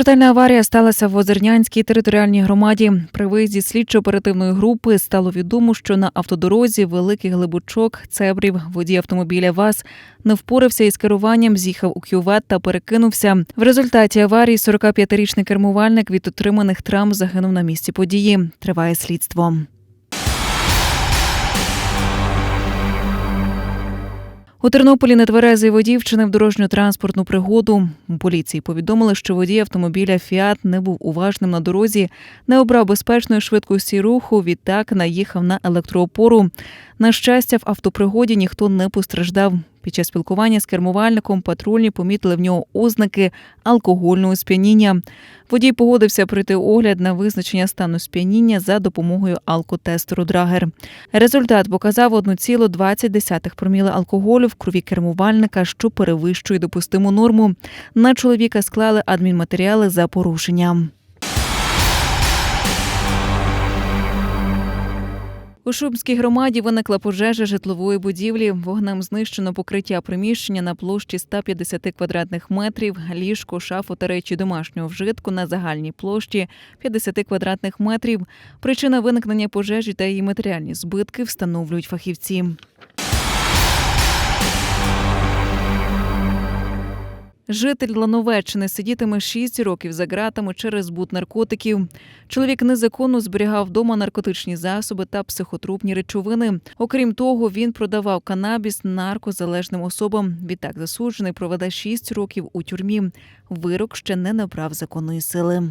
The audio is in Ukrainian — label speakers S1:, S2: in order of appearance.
S1: Смертельна аварія сталася в Озернянській територіальній громаді. При виїзді слідчо-оперативної групи стало відомо, що на автодорозі Великий Глибочок Цебрів водій автомобіля ВАЗ не впорався із керуванням, з'їхав у кювет та перекинувся. В результаті аварії 45-річний кермувальник від отриманих травм загинув на місці події. Триває слідство. У Тернополі нетверезий водій вчинив дорожню транспортну пригоду. Поліції повідомили, що водій автомобіля Фіат не був уважним на дорозі, не обрав безпечної швидкості руху. Відтак наїхав на електроопору. На щастя, в автопригоді ніхто не постраждав. Під час спілкування з кермувальником патрульні помітили в нього ознаки алкогольного сп'яніння. Водій погодився пройти огляд на визначення стану сп'яніння за допомогою алкотестеру Драгер. Результат показав 1,20 проміли алкоголю в крові кермувальника, що перевищує допустиму норму. На чоловіка склали адмінматеріали за порушення. У Шумській громаді виникла пожежа житлової будівлі. Вогнем знищено покриття приміщення на площі 150 квадратних метрів, ліжко, шафу та речі домашнього вжитку на загальній площі 50 квадратних метрів. Причина виникнення пожежі та її матеріальні збитки встановлюють фахівці. Житель Лановеччини сидітиме 6 років за ґратами через збут наркотиків. Чоловік незаконно зберігав вдома наркотичні засоби та психотропні речовини. Окрім того, він продавав канабіс наркозалежним особам. Відтак засуджений проведе 6 років у тюрмі. Вирок ще не набрав законної сили.